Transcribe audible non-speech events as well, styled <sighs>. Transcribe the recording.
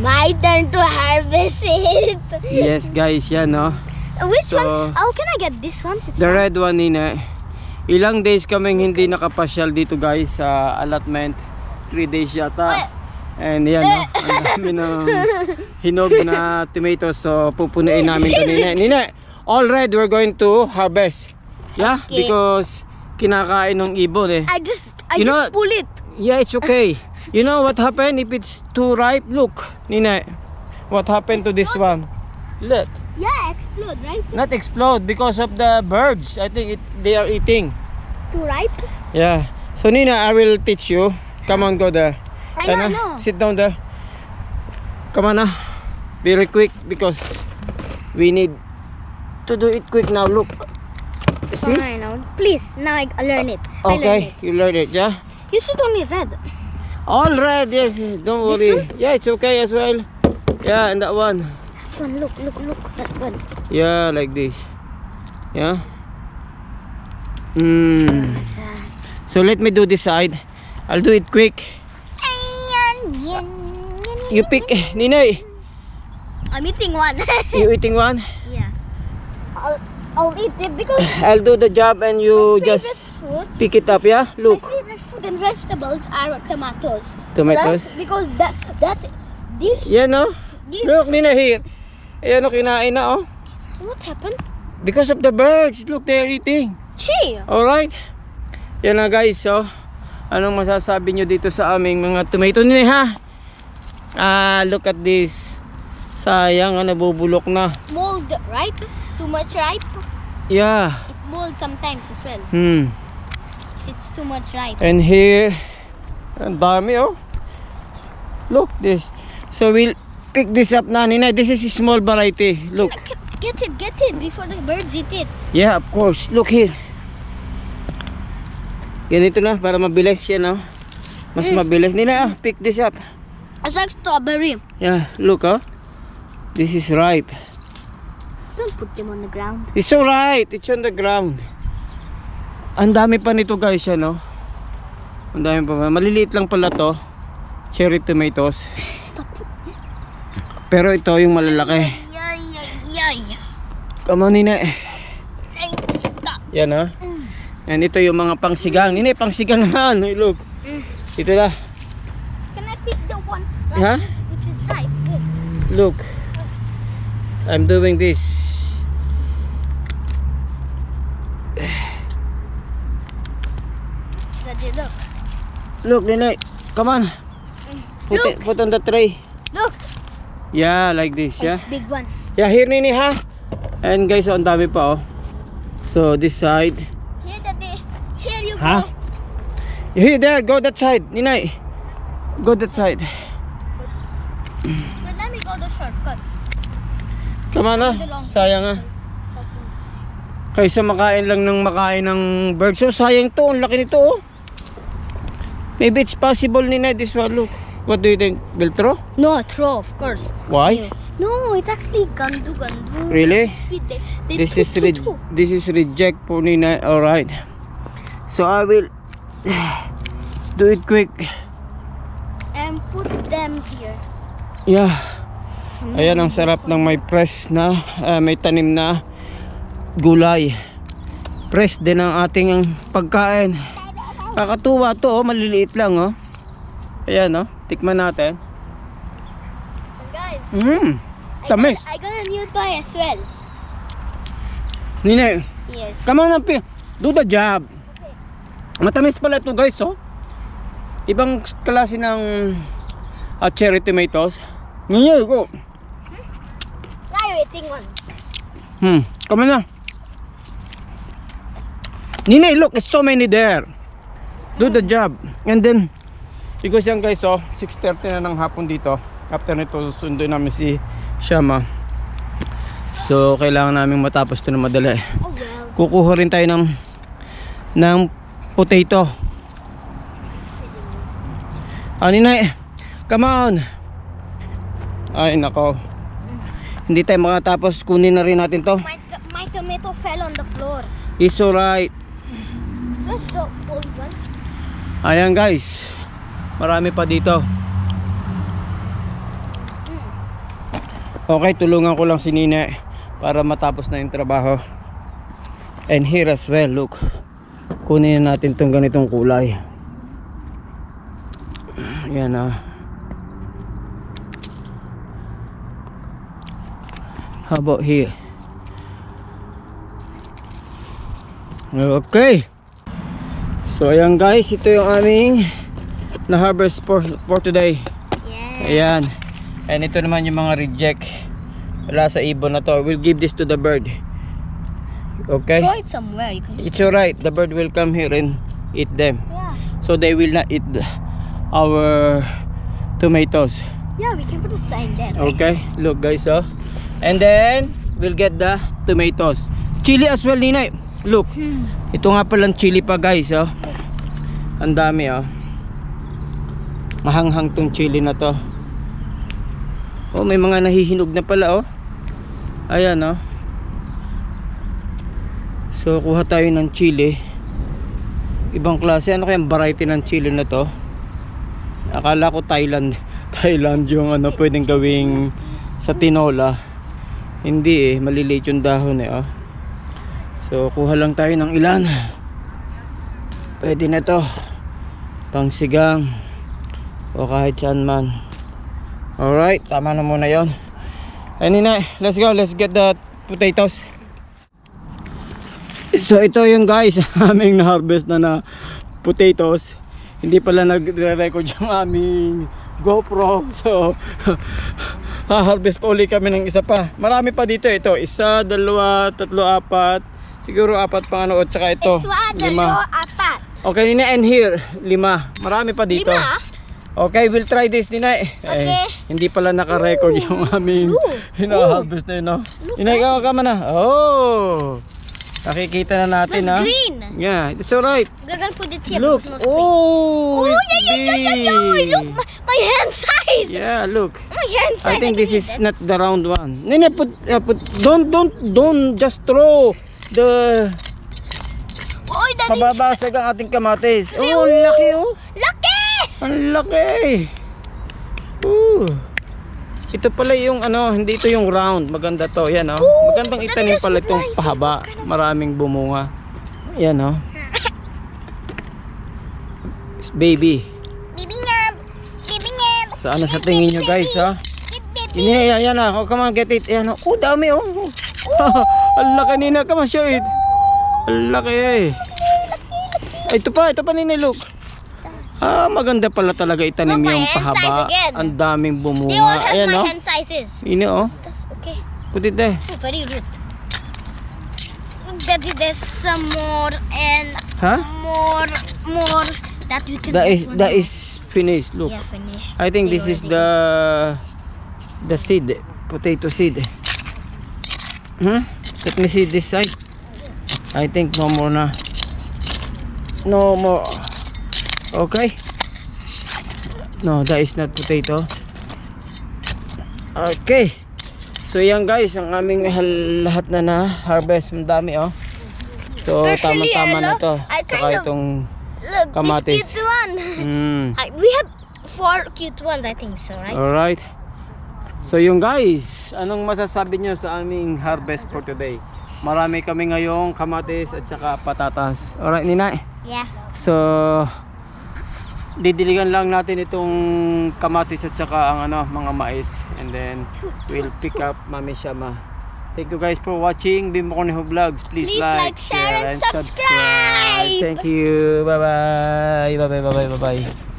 My turn to harvest it. Yes guys, yan no. Which So- one? Oh, can I get this one? It's The red one nina. Ilang days kaming hindi nakapasyal dito guys sa allotment. 3 days yata. And yan no. <laughs> Ang dami ng hinog na tomatoes. So pupunuin namin to nina. Nina, all red we're going to harvest. Yeah, Okay. because kinakain ng ibon eh. I just, I You know just pull it. Yeah, it's okay. You know what happened if it's too ripe? Look, Nina, what happened to this one? Look, Yeah, explode, right? not explode because of the birds. I think it, they are eating. Too ripe. Yeah. So Nina, I will teach you. Come on, go there. I know. Sit down there. Come on, ah. Very quick because we need to do it quick now. Look. See? I know. Please, now I learn it. I learn Okay, it. you learn it, yeah? You should only red. All red, yes. Don't worry. Yeah, it's okay as well. Yeah, and that one. That one, look, look, look. That one. Yeah, like this. Yeah. Mm. So let me do this side. I'll do it quick. You pick, Ninay. I'm eating one. <laughs> You eating one? yeah. I'll, I'll eat it because <laughs> I'll do the job and you just fruit, pick it up. Yeah. Look. And vegetables are tomatoes. Tomatoes? So because that, that, this, Yeah, no. this, Look, Nina here. Ayan, oh, kinain na, oh. what happened? Because of the birds. Look, they're eating. Chi! Alright. Yan na guys, so. Anong masasabi nyo dito sa aming mga tomato nila ha? Ah, look at this. Sayang, ah, nabubulok na. Mold, right? Too much ripe. Yeah. It molds sometimes as well. Hmm. It's too much ripe. And here, ang dami oh. Look this. So we'll pick this up na nina. This is a small variety. Look. Get it, get it before the birds eat it. Yeah, of course. Look here. Ganito na para mabilis yan oh. Mas mabilis. Nina, ah, pick this up. It's like strawberry. Yeah, look oh. This is ripe. Don't put them on the ground. It's alright. It's on the ground. Ang dami pa nito guys yan oh. Ang dami pa. Maliliit lang pala to. Cherry tomatoes. Pero ito yung malalaki. Come on, Nina. Yan ha. And ito yung mga pangsigang. Nina, pangsigang naman. Hey, look. Ito na. Can I pick the one Huh? which is ripe? Look. I'm doing this. Daddy, look. Look, Nina. Come on. Put, it, put on the tray. Look. Yeah, like this. Yeah. It's big one. Yeah, here, Nini, ha? And guys, ang dami pa, oh. So, this side. Here, Daddy. Here you Huh? go. Here, there. Go that side. Ninay. Go that side. But let me go the shortcut. Come on, ah. Sayang, ah. Kaysa makain lang ng makain ng bird. So, sayang to. Ang laki nito, oh. Maybe it's possible, Ninay. This one, look. What do you think? Will throw? No, throw, of course. Why? No, it's actually gandu gandu. Really? They, they, they This throw, is throw, re throw. this is reject for Ninay. Alright. So, I will <sighs> do it quick. and put them here. Yeah. Ayan ang sarap ng may press na, ah, may tanim na gulay. Press din ang ating pagkain. Kakatuwa to, oh, maliliit lang, oh. Ayan, oh. Tikman natin. And guys. I Tamis. got, I got a new toy as well. Nine, Here. come on, Pi. Do the job. Matamis pala ito, guys, oh. Ibang klase ng ah, cherry tomatoes. Ngayon, go. Now you're eating one. Hmm, come on na. Nina, look, it's so many there. Do the job. And then, because yan guys, oh, 6.30 na ng hapon dito. After nito, sundo namin si Shama. So, kailangan namin matapos ito na madali. Oh well. Kukuha rin tayo ng, ng potato. Ah, Nina, come on. Ay, nako. Hindi tayo makatapos. Kunin na rin natin to. My, my tomato fell on the floor. It's alright. Let's go, old one. Ayan guys. Marami pa dito. Okay, tulungan ko lang si Nina para matapos na yung trabaho. And here as well, look. Kunin na natin tong ganitong kulay. Ayan ah. How about here? Okay. So ayan guys, ito yung aming na harvest for, for today. Yeah. Ayan. And ito naman yung mga reject. Wala sa ibon na to. We'll give this to the bird. Okay? Throw it somewhere. You can just. It's alright. The bird will come here and eat them. Yeah. So they will not eat the- our tomatoes. Yeah, we can put a sign there. Right? Okay? Look guys, oh. And then, we'll get the tomatoes. Chili as well, Ninay. Look. Ito nga palang chili pa guys, oh. Ang dami, oh. Mahanghang tong chili na to. Oh, may mga nahihinog na pala, oh. Ayan, oh. So, kuha tayo ng chili. Ibang klase. Ano kayang variety ng chili na to? Akala ko Thailand. <laughs> Thailand yung ano pwedeng gawing sa tinola. Hindi eh. Maliliit yung dahon eh, oh. So, kuha lang tayo ng ilan. Pwede na to. Pangsigang. O kahit saan man. Alright, tama na muna yon. Ayun na, let's go. Let's get the potatoes. So ito yung guys, <laughs> aming na-harvest na na potatoes. Hindi pala nagre-record yung aming GoPro. <laughs> So, <laughs> ha-harvest pa uli kami ng isa pa. Marami pa dito ito. Isa, dalawa, tatlo, apat. Siguro apat pa ano. At saka ito, Iswa, lima. apat. Okay, Nina, and here, lima. Marami pa dito. Lima? Okay, we'll try this, Nina. Eh, Okay. hindi pala naka-record yung aming hina-harvest na yun, no? Nina, ikaw ka man na. Oh! Nakikita na natin, That's ha? green. Yeah, it's alright. Gonna put it here Look. Oh, Oh, it's yeah, yeah, yeah, yeah, yeah. Look, my, my hand size. Yeah, look. My hand size. I think can this is it. not the round one. Nina, put, uh, put, don't, don't, don't just throw the Oh, that is mababasag ang ating kamatis. Oh, ang laki, oh. lucky. Ang laki! Ooh. Ito pala yung ano, hindi ito yung round. Maganda to. Yan oh. Magandang itanim pala itong pahaba. Maraming bumunga. Yan oh. It's baby. Bibi nga. Bibi nga. Sa ano sa tingin nyo guys ha? Bibi. Yan, yan, yan ah. Oh, come on, get it. Yan oh. Oh, dami oh. <laughs> Ang laki nina. Come on, show it. Ang laki eh. Ito pa, ito pa nina, look. Ah, maganda pala talaga itanim Look, yung pahaba. Ang daming They all bumunga. have Ayan my oh. hand sizes. Ini oh. That's okay. Put it there. Oh, very rude. Daddy, there's some more and Huh? more, more that we can. That is that is finished. Look. Yeah, finished. I think They this is already- the the seed, potato seed. Hmm? Let me see this side. I think no more na. No more. Okay. No, that is not potato. Okay. So yan guys, ang aming lahat na na harvest, ang dami oh. So tama-tama na to. Saka itong Look, kamatis. this cute one. mm, <laughs> I, we have four cute ones, I think so, right? Alright. So yung guys, anong masasabi nyo sa aming harvest for today? Marami kami ngayong kamatis at saka patatas. Alright, Nina. Yeah. So, didiligan lang natin itong kamatis at saka ang ano, mga mais. And then, we'll pick up Mami Shama. Thank you guys for watching Bimbo Cornejo Vlogs. Please, Please like, like, share, and subscribe. Thank you. Bye-bye. Bye-bye, bye-bye, bye-bye.